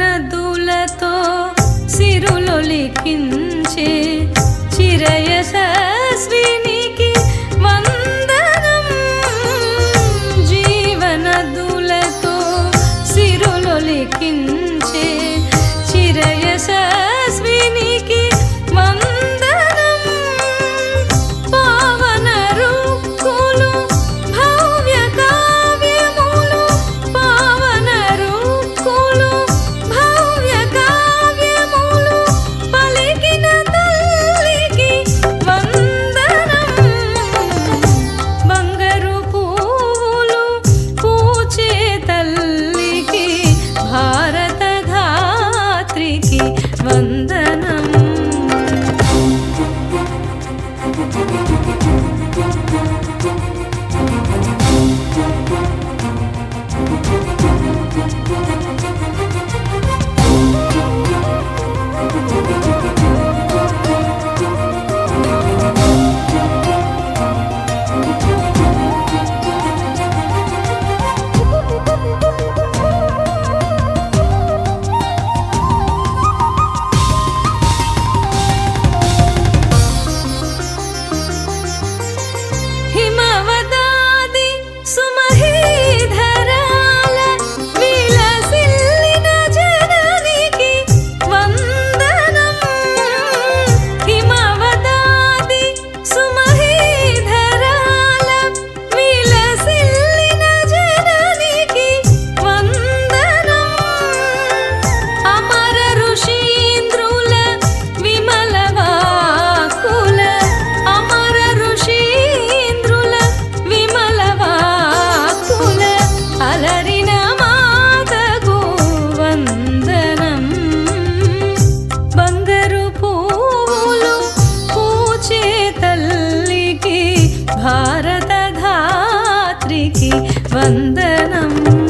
జీవనదులతో సిరులొలికించే చిరయ some